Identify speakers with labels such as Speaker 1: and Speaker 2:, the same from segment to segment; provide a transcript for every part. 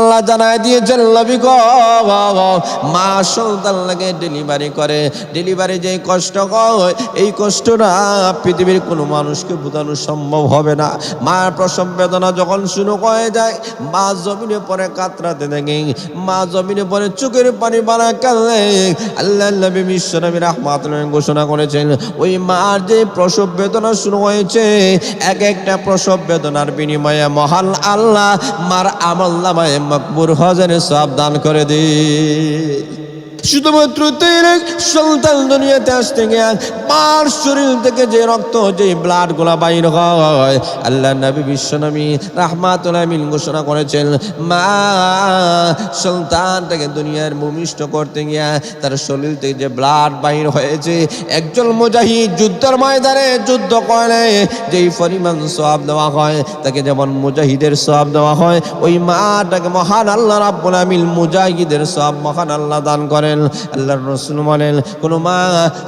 Speaker 1: আল্লাহ জানায় দিয়েছেন লবি মা সন্তান লাগে ডেলিভারি করে। ডেলিভারি যে কষ্ট হয়, এই কষ্টটা পৃথিবীর কোনো মানুষকে বোঝানো সম্ভব হবে না। মার প্রসব বেদনা যখন শুরু হয়ে যায়, মা জমিনে পরে কাতরাতে দেখে মা জমিনে পরে চোখের পানি বানা কাঁদে। আল্লাহ নবী বিশ্ব নবী ঘোষণা করেছেন, ওই মার যে প্রসব বেদনা শুরু হয়েছে, এক একটা প্রসব বেদনার বিনিময়ে মহান আল্লাহ মার আমল নামায় মকবুর হজের সব দান করে দি শুধুমাত্র তেরে সন্তান দুনিয়াতে আসতে গিয়া মার শরীর থেকে যে রক্ত, যে ব্লাডগুলা বাইর হয়, আল্লাহ নবী বিশ্ব নবী রাহমাতুল আমিন ঘোষণা করেছেন, মা সন্তানটাকে দুনিয়ার ভূমিষ্ঠ করতে গিয়া তার শরীর থেকে যে ব্লাড বাইর হয়েছে, একজন মুজাহিদ যুদ্ধের ময়দানে যুদ্ধ করে যেই পরিমাণ সব দেওয়া হয়, তাকে যেমন মুজাহিদের সব দেওয়া হয়, ওই মাটাকে মহান আল্লাহ রাব্বুল আমিন মুজাহিদের সব মহান আল্লাহ দান করেন আল্লাহর রসুল বলেন, কোনো মা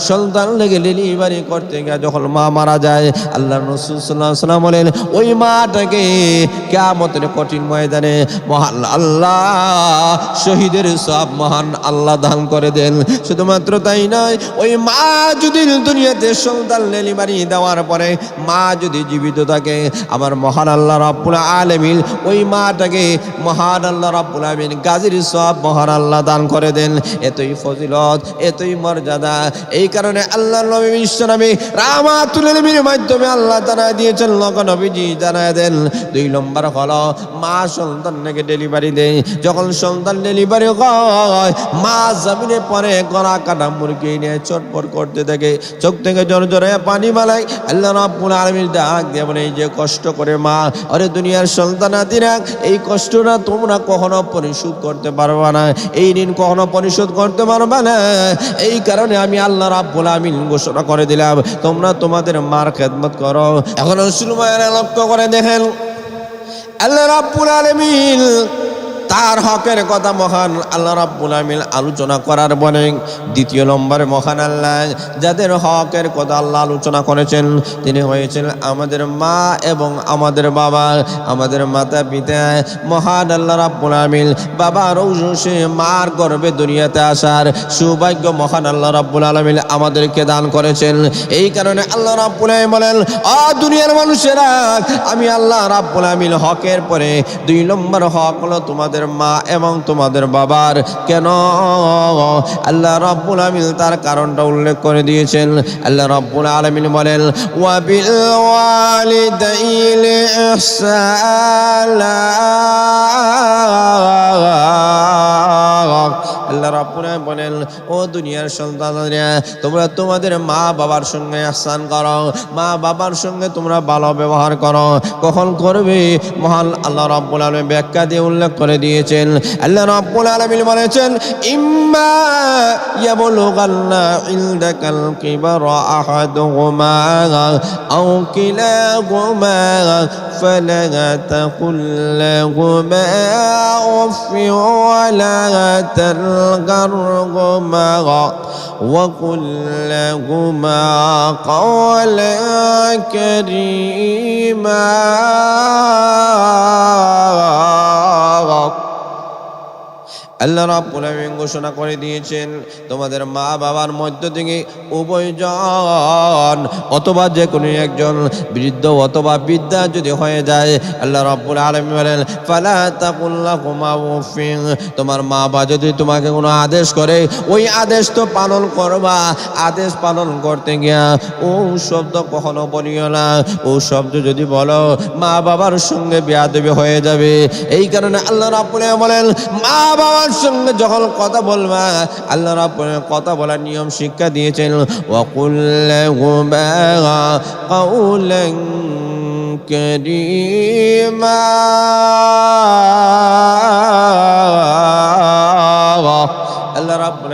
Speaker 1: সন্তান লেগে ডেলিভারি করতে গিয়ে যখন মা মারা যায়, আল্লাহর রসুল সাল্লাহ সাল্লাম বলেন, ওই মাটাকে কেমতের কঠিন ময়দানে মহান আল্লাহ, শহীদের সব মহান আল্লাহ দান করে দেন। শুধুমাত্র তাই নয়, ওই মা যদি দুনিয়াতে সন্তান ডেলিভারি দেওয়ার পরে মা যদি জীবিত থাকে, আমার মহান আল্লাহ রাব্বুল আলামিন ওই মাটাকে মহান আল্লাহ রাব্বুল আলামিন গাজীর সব মহান আল্লাহ দান করে দেন। এতই ফজিলত, এতই মর্যাদা। এই কারণে আল্লাহ নবী বিশ্ব নবী রামাতুল আলমীর মাধ্যমে আল্লাহ জানায় দিয়েছেন লক নবীজি জানায় দেন। দুই নম্বর হলো, মা সন্তানকে ডেলিভারি দেয় যখন সন্তান ডেলিভারি হয়, মা জমিনে পরে গড়া কাটা মুরগি নিয়ে চটপট করতে থাকে। চোখ থেকে জোর জোরে পানি মালাই আল্লাহ রাব্বুল আলামিন ডাক দিয়ে বলে, এই যে কষ্ট করে মা, আরে দুনিয়ার সন্তানাদিরা এই কষ্টটা তোমরা কখনো পরিশোধ করতে পারবা না। এই ঋণ কখনো পরিশোধ করতে পারবে না। এই কারণে আমি আল্লাহ রাব্বুল আমিন ঘোষণা করে দিলাম, তোমরা তোমাদের মার খেদমত করো। এখন সুলমায়ের লক্ষ্য করে দেখেন, আল্লাহ রাব্বুল আলামিন তার হকের কথা মহান আল্লাহ রাব্বুল আমিন আলোচনা করার পরে দ্বিতীয় নম্বরে মহান আল্লাহ, যাদের হকের কথা আল্লাহ আলোচনা করেছেন, তিনি হয়েছেন আমাদের মা এবং আমাদের বাবা, আমাদের মাতা পিতা, মহান আল্লাহ রাব্বুল আমিন বাবা রৌসে মার গর্বে দুনিয়াতে আসার সৌভাগ্য মহান আল্লাহ রাব্বুল আলামিন আমাদেরকে দান করেছেন। এই কারণে আল্লাহ রাব্বুল আমিন বলেন, আ দুনিয়ার মানুষেরা, আমি আল্লাহ রাব্বুল আমিন হকের পরে দুই নম্বর হক হলো তোমাদের মা এবং তোমাদের বাবার। কেন? আল্লাহ রাব্বুল আমিন তার কারণটা উল্লেখ করে দিয়েছেন। আল্লাহ রাব্বুল আলামিন বলেন ওয়াবিল আল্লাহ রাব্বুল আলামিন বলেন, ও দুনিয়ার সন্তানরা, তোমরা তোমাদের মা বাবার সঙ্গে আহসান করো। মা বাবার সঙ্গে তোমরা ভালো ব্যবহার করো। কখন করবে? মহান আল্লাহ রাব্বুল আলামিন ব্যাখ্যা দিয়ে উল্লেখ করে দিয়েছেন আল্লাহ রাব্বুল আলামিন বলেছেন ইম্মা ইয়াবলুগান্না ইনদাকাল কিবারা আহাদুহুমা আও কিলাহুমা فلا تقل لهما أف ولا تنقرهما وقل لهما قولا كريما আল্লাহ রাব্বুল আলামিন ঘোষণা করে দিয়েছেন, তোমাদের মা বাবার মধ্য থেকে উভয়জন অথবা যে কোনো একজন বৃদ্ধ অথবা বিদ্যা যদি হয়ে যায়, আল্লাহ রাব্বুল আলামিন বলেন, ফালা তাকুল্লাহুমা উফিন। তোমার মা বা যদি তোমাকে কোনো আদেশ করে, ওই আদেশ তো পালন করবা। আদেশ পালন করতে গিয়া ও শব্দ কখনো বলিও না। ও শব্দ যদি বলো, মা বাবার সঙ্গে বেয়াদবি হয়ে যাবে। এই কারণে আল্লাহ রাব্বুল আলামিন বলেন, মা বাবার সঙ্গে যখন কথা বলবা, আল্লাহ রাব্বুল কথা বলার নিয়ম শিক্ষা দিয়েছেন, ওয়াকুল লাহুমা কাউলান কারীমা। আল্লাহ রাব্বুল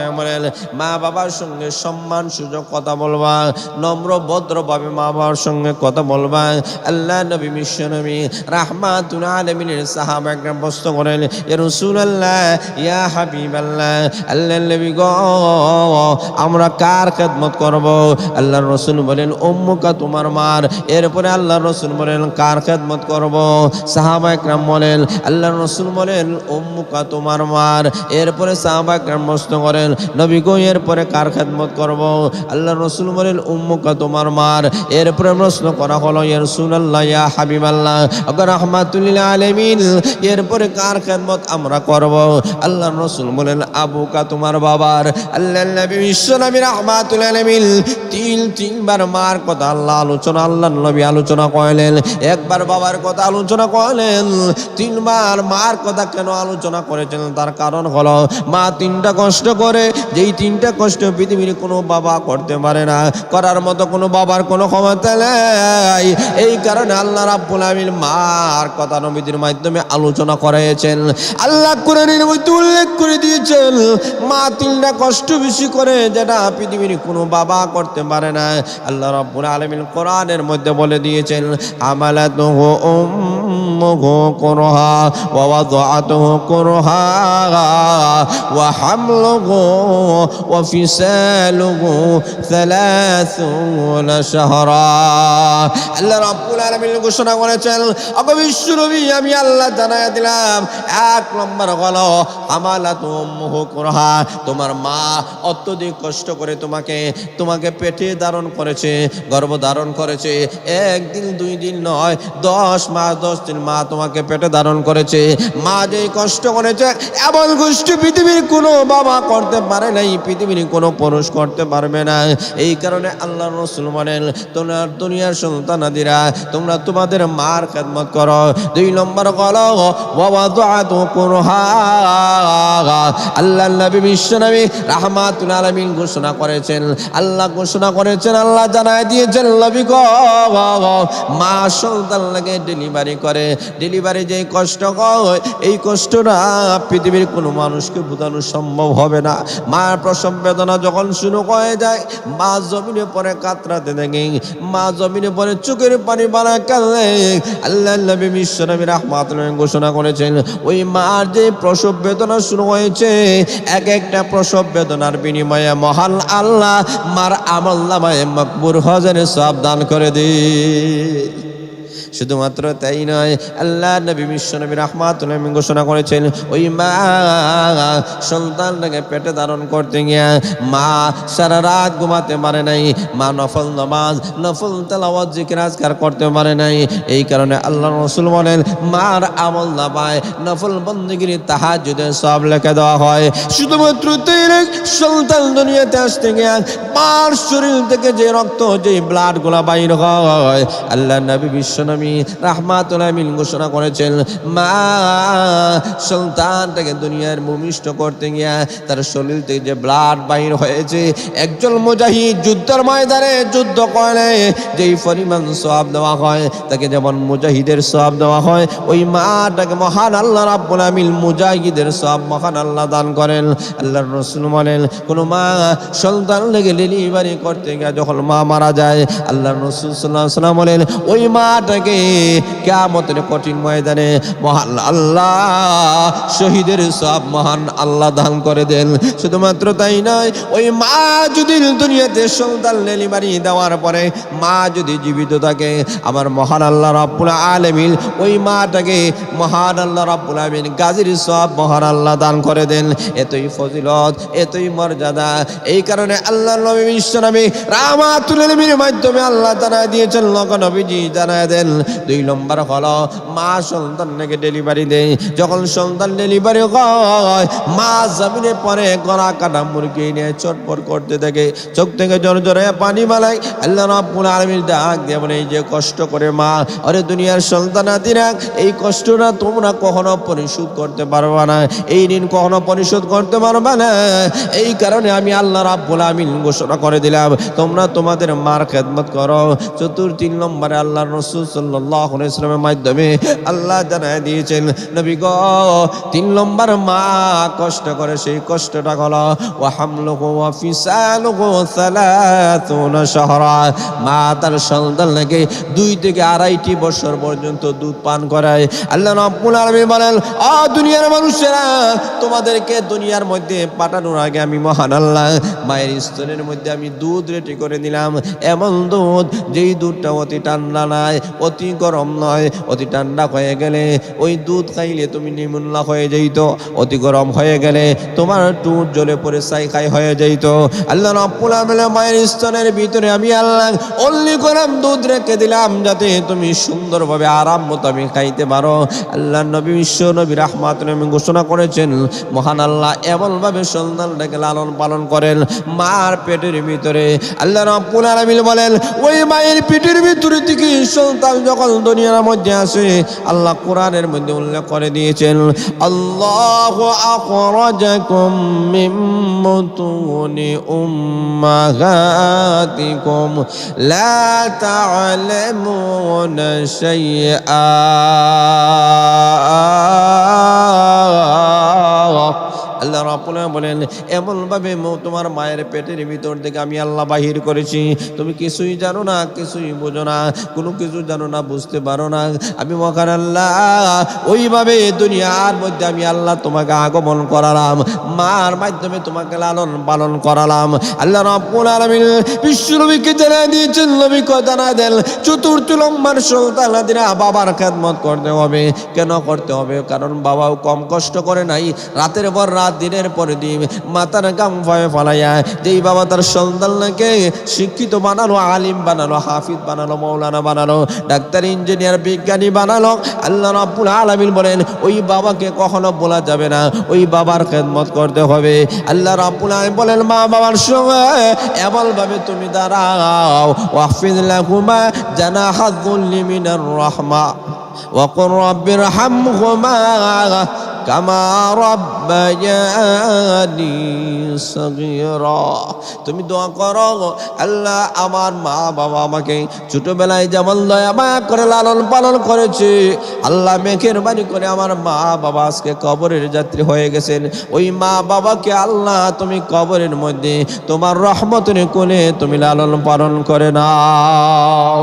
Speaker 1: মা বাবার সঙ্গে সম্মান সুযোগ কথা বলবা নম্র ভদ্রভাবে মা বাবার সঙ্গে কথা বলবা আল্লাহ নবী, বিশ্ব নবী, রাহমাতুল আলমিনের সাহাবা একরাম প্রশ্ন করেন ইয়া রাসূলুল্লাহ, ইয়া হাবিবাল্লাহ আল্লাহ নবী গো, আমরা কার খেদমত করব? আল্লাহর রসুল বলেন, উম্মুকা, তোমার মার। এরপরে আল্লাহর রসুল বলেন, কার খেদমত করব? সাহাবা একরাম বলেন, আল্লাহর রসুল বলেন, উম্মুকা, তোমার মার। এরপরে সাহাবা একরাম প্রশ্ন করেন, নবী গো এরপরে কার খেদমত করব? আল্লাহর রসুল বলেন, উম্মুকা তোমার মার। এরপরে প্রশ্ন করা হলো ইয়া রাসূলুল্লাহ ইয়া হাবিবাল্লাহ আবার রাহমাতুল্লিল আলামিন, এরপরে কার খেদমত আমরা করব? আল্লাহ রসুল বলেন, আবুকা তোমার বাবার। আল্লাহ নবী, বিশ্ব নবী রাহমাতুল আলামিন। তিন, তিনবার মার কথা আল্লাহ আলোচনা, আল্লাহ নবী আলোচনা করলেন, একবার বাবার কথা আলোচনা করলেন, তিনবার মার কথা কেন আলোচনা করেছেন? তার কারণ হলো, মা তিনটা কষ্ট করে, যেই তিনটা কষ্ট পৃথিবীর কোনো বাবা করতে পারে না, করার মতো কোনো বাবার কোনো ক্ষমতা নেই। এই কারণে আল্লাহ রাব্বুল আলামিন মার কথা নবীদের মাধ্যমে আলোচনা করেছেন। আল্লাহ কোরআনের মধ্যে উল্লেখ করে দিয়েছেন, মা তিনটা কষ্ট বেশি করে যেটা পৃথিবীর কোনো বাবা করতে পারে না। আল্লাহ রাব্বুল আলামিন কোরআনের মধ্যে বলে দিয়েছেন আমালাতুহু উম্মুহু কুরহা, ওয়া ওয়াদাআতুহু কুরহা, ওয়া হামলুহু ওয়া ফিসালুহু 30 শাহরা আল্লাহ রাব্বুল আলামিন ঘোষণা করেছেন, অগ বিশ্বনবী, আমি আল্লাহ জানায় দিলাম, এক নম্বর হলো আমালাত উম্মুহু কুরহা, তোমার মা অত্যধিক কষ্ট করে তোমাকে তোমাকে পেটে ধারণ করেছে, গর্ভ ধারণ করেছে, একদিন, দুই দিন নয়, দশ মাস দশ দিন মা তোমাকে পেটে ধারণ করেছে। মা যে কষ্ট করেছে, এমন গোষ্ঠী পৃথিবীর কোনো বাবা করতে পারে নাই, পৃথিবীর কোনো পুরুষ করতে পারবে না। এই কারণে আল্লাহ রসুল বলেন, তোমার দুনিয়ার সন্তানাদিরা তোমরা তোমাদের মার খেদমত করো। দুই নম্বর কলো বাবা তো আল্লাহ নবী বিশ্ব নবী রাহমাতুল আলামিন ঘোষণা করেছেন। আল্লাহ ঘোষণা করেছেন, আল্লাহ জানায় দিয়েছেন গো, মা সন্তান লাগে ডেলিভারি করে। ডেলিভারি যে কষ্ট হয়, এই কষ্টটা পৃথিবীর কোনো মানুষকে বোঝানো সম্ভব হবে না। মার প্রসব বেদনা যখন শুরু হয়ে যায়, মা জমিনে পরে কাতরাতে দেখে মা জমিনে পরে চোখের পানি বানা কাঁদলে আল্লাহ নবী রাহমাতুল ঘোষণা করেছেন, ওই মার যে প্রসব বেদনা শুরু হয়েছে, এক একটা প্রসব বেদনার বিনিময়ে মহান আল্লাহ মার আমল নামায় মকবুর হজের সব দান করে দি শুধুমাত্র তাই নয়, আল্লাহ নবী, বিশ্ব নবী রহমাতুল ঘোষণা করেছেন, ওই মা সন্তানটাকে পেটে ধারণ করতে গিয়া মা সারা রাত ঘুমাতে পারে নাই, মা নফল নামাজ, নফল তেলাওয়াত, জিকির, আজকার করতে পারে নাই। এই কারণে আল্লাহ রসুল বলেন, মার আমল না পায়, নফল বন্দগিরি তাহাজুদে সব লেখা দেওয়া হয়। শুধুমাত্র সন্তান দুনিয়াতে আসতে গিয়া মার শরীর থেকে যে রক্ত, যে ব্লাডগুলা বাইর হয়, আল্লাহ নবী, বিশ্ব নবী রাহমাতুল আমিন ঘোষণা করেছেন, মা সন্তানটাকে দুনিয়ার ভূমিষ্ঠ করতে গিয়া তার শরীর থেকে যে ব্লাড বাহির হয়েছে, একজন মুজাহিদ যুদ্ধের ময়দানে যুদ্ধ করে যেই পরিমাণ সব দেওয়া হয়, তাকে যেমন মুজাহিদের সব দেওয়া হয়, ওই মাটাকে মহান আল্লাহ রাব্বুল আমিন মুজাহিদের সব মহান আল্লাহ দান করেন। আল্লাহর রসুল বলেন, কোনো মা সন্তান লেগে ডেলিভারি করতে গিয়ে যখন মা মারা যায় আল্লাহ রসুল সাল্লাহ সাল্লাম বলেন, ওই মাটাকে কেমতের কঠিন ময়দানে মহান আল্লাহ, শহীদের সব মহান আল্লাহ দান করে দেন। শুধুমাত্র তাই নয়, ওই মা যদি দুনিয়াতে সন্তান ডেলিভারি দেওয়ার পরে মা যদি জীবিত থাকে, আমার মহান আল্লাহ রাব্বুল আলামিন ওই মাটাকে মহান আল্লাহ রাব্বুল আলামিন গাজীর সব মহান আল্লাহ দান করে দেন। এতই ফজিলত, এতই মর্যাদা, এই কারণে আল্লাহ নবী বিশ্ব নবী রামাতুল মাধ্যমে আল্লাহ জানায় দিয়েছেন লোক নবীজি জানায় দেন। দুই নম্বর হলো, মা সন্তানকে ডেলিভারি দেয়। যখন সন্তান ডেলিভারি হয়, মা জমিনে পরে গলা কাটা মুরগি নিয়ে চটপট করতে থাকে। চোখ থেকে জোর জোরে পানি মালাই। আল্লাহ রাব্বুল আলামিন ডাক দিয়ে এই যে কষ্ট করে মা, আরে দুনিয়ার সন্তানাদিরা এই কষ্টটা তোমরা কখনো পরিশোধ করতে পারবে না। এই ঋণ কখনো পরিশোধ করতে পারবে না। এই কারণে আমি আল্লাহ রাব্বুল আমিন ঘোষণা করে দিলাম, তোমরা তোমাদের মার খেদমত করো। চতুর্থ তিন নম্বরে আল্লাহ রসুল সাল্লাহ মাধ্যমে আল্লাহ জানায় দিয়েছেন, নবী গ, তিন নম্বর মা কষ্ট করে সেই কষ্টটা হলো ও হামলুকু ওয়া ফিসালুকু শাহরা। মা তার সন্তান লাগে দুই থেকে আড়াইটি বছর পর্যন্ত দুধ পান করায়। আল্লাহ রাব্বুল আলামিন বলেন, আ দুনিয়ার মানুষেরা, তোমাদেরকে দুনিয়ার মধ্যে পাঠানোর আগে আমি মহান আল্লাহ, মায়ের স্তনের মধ্যে আমি দুধ রেডি করে দিলাম। এমন দুধ যেই দুধটা অতি ঠান্ডা নাই, অতি গরম নয়, অতি ঠান্ডা হয়ে গেলে, ওই দুধ খাইলে তুমি নিমুন্না হয়ে যাইতো, অতি গরম হয়ে গেলে তোমার টুট জ্বলে পড়ে সাই খাই হয়ে যাইত। আল্লাহ রব্বুল আলামিন মায়ের স্তনের ভিতরে আমি আল্লাহ অল্লি গরম দুধ রেখে দিলাম, যাতে তুমি সুন্দরভাবে আরাম মতো আমি খাইতে পারো। আল্লাহ নবী বিশ্ব নবী রাহমাত নবী ঘোষণা করেছেন, মহান আল্লাহ এমনভাবে সন্তানটাকে লালন পালন করেন, মার পেটের ভিতরে। আল্লাহ রব্বুল আলামিন বলেন, ওই মায়ের পেটের ভিতরে থেকে সন্তান যখন দুনিয়ার মধ্যে আসে আল্লাহ কোরআনের মধ্যে উল্লেখ করে দিয়েছেন, আল্লাহ আখরাজাকুম মিন বুতুনি উম্মাহাতিকুম, লা তা'লামুনা শাইআ। আল্লাহ রাব্বুল বলেন, এমনভাবে তোমার মায়ের পেটের ভিতর থেকে আমি আল্লাহ বাহির করেছি। তুমি কিছুই জানো না, কিছুই বোঝো না, কোনো কিছু জানো না, বুঝতে পারো না। আমি মহান আল্লাহ, ওইভাবে দুনিয়ার মধ্যে আমি আল্লাহ তোমাকে আগমন করালাম, মার মাধ্যমে তোমাকে লালন পালন করালাম। আল্লাহ রাব্বুল আলামিন বিশ্বনবীকে জানা দিয়েছেন নবী কথা না দেন, চতুর্থ লম্বার সন্তানাদিরা বাবার খেদমত করতে হবে। কেন করতে হবে? কারণ বাবাও কম কষ্ট করে নাই। রাতের পর রাত দিনের পর দিন মাতার গাম ভয়ে ফলাইয়া যেই বাবা তার সন্তানকে শিক্ষিত বানালো আলিম বানালো হাফিজ বানালো মৌলানা বানালো ডাক্তার ইঞ্জিনিয়ার বিজ্ঞানী বানালো আল্লাহ রাব্বুল আলামিন বলেন ওই বাবাকে কখনো বলা যাবে না ওই বাবার খেদমত করতে হবে আল্লাহ রাব্বুল আলামিন বলেন মা বাবার সঙ্গে এমনভাবে তুমি দাঁড়াও ওয়াহফিজ লাহুমা জানাহাযুল্লি মিনার রাহমা وقل رب ارحمهما কামা রব্বায়ানি সগীরা। তুমি দোয়া করো, আল্লাহ আমার মা বাবা আমাকে ছোটবেলায় যেমন দয়া মায়া করে লালন পালন করেছে, আল্লাহ মেঘের বাড়ি করে আমার মা বাবা আজকে কবরের যাত্রী হয়ে গেছেন। ওই মা বাবাকে আল্লাহ তুমি কবরের মধ্যে তোমার রহমতের কোলে তুমি লালন পালন করে নাও।